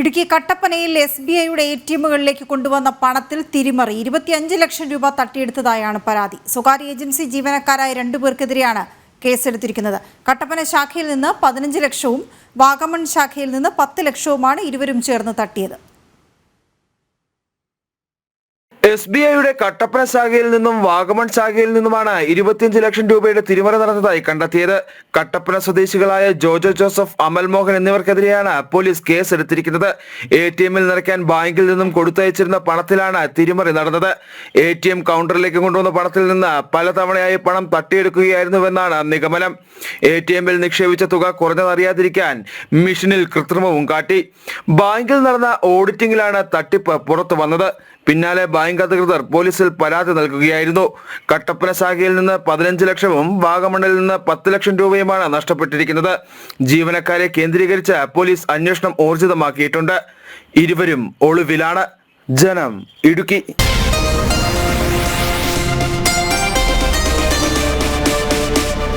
ഇടുക്കി കട്ടപ്പനയിൽ S B ഐയുടെ A T എമ്മുകളിലേക്ക് കൊണ്ടുവന്ന പണത്തിൽ തിരിമറി ഇരുപത്തിയഞ്ച് ലക്ഷം രൂപ തട്ടിയെടുത്തതായാണ് പരാതി. സ്വകാര്യ ഏജൻസി ജീവനക്കാരായ രണ്ടുപേർക്കെതിരെയാണ് കേസെടുത്തിരിക്കുന്നത്. കട്ടപ്പന ശാഖയിൽ നിന്ന് പതിനഞ്ച് ലക്ഷവും വാഗമൺ ശാഖയിൽ നിന്ന് പത്ത് ലക്ഷവുമാണ് ഇരുവരും ചേർന്ന് തട്ടിയത്. എസ് ബി ഐയുടെ കട്ടപ്പന ശാഖയിൽ നിന്നും വാഗമൺ ശാഖയിൽ നിന്നുമാണ് ഇരുപത്തിയഞ്ച് ലക്ഷം രൂപയുടെ തിരിമറി നടന്നതായി കണ്ടെത്തിയത്. കട്ടപ്പന സ്വദേശികളായ ജോജോ ജോസഫ് അമൽ മോഹൻ എന്നിവർക്കെതിരെയാണ് പോലീസ് കേസ് എടുത്തിരിക്കുന്നത് എ ടി എമ്മിൽ നിറയ്ക്കാൻ ബാങ്കിൽ നിന്നും കൊടുത്തയച്ചിരുന്ന പണത്തിലാണ് തിരിമറി നടന്നത്. എ ടി എം കൗണ്ടറിലേക്ക് കൊണ്ടുവന്ന പണത്തിൽ നിന്ന് പലതവണയായി പണം തട്ടിയെടുക്കുകയായിരുന്നുവെന്നാണ് നിഗമനം. എ ടി എമ്മിൽ നിക്ഷേപിച്ച തുക കുറഞ്ഞതറിയാതിരിക്കാൻ മിഷനിൽ കൃത്രിമവും കാട്ടി. ബാങ്കിൽ നടന്ന ഓഡിറ്റിംഗിലാണ് തട്ടിപ്പ് പുറത്തു വന്നത് പിന്നാലെ ബാങ്ക് അധികൃതർ പോലീസിൽ പരാതി നൽകുകയായിരുന്നു. കട്ടപ്പന ശാഖയിൽ നിന്ന് പതിനഞ്ച് ലക്ഷവും വാഗമണ്ണിൽ നിന്ന് പത്ത് ലക്ഷം രൂപയുമാണ് നഷ്ടപ്പെട്ടിരിക്കുന്നത്. ജീവനക്കാരെ കേന്ദ്രീകരിച്ച് പോലീസ് അന്വേഷണം ഊർജിതമാക്കിയിട്ടുണ്ട്. ഇരുവരും ഒളിവിലാണ്. ജനം ഇടുക്കി.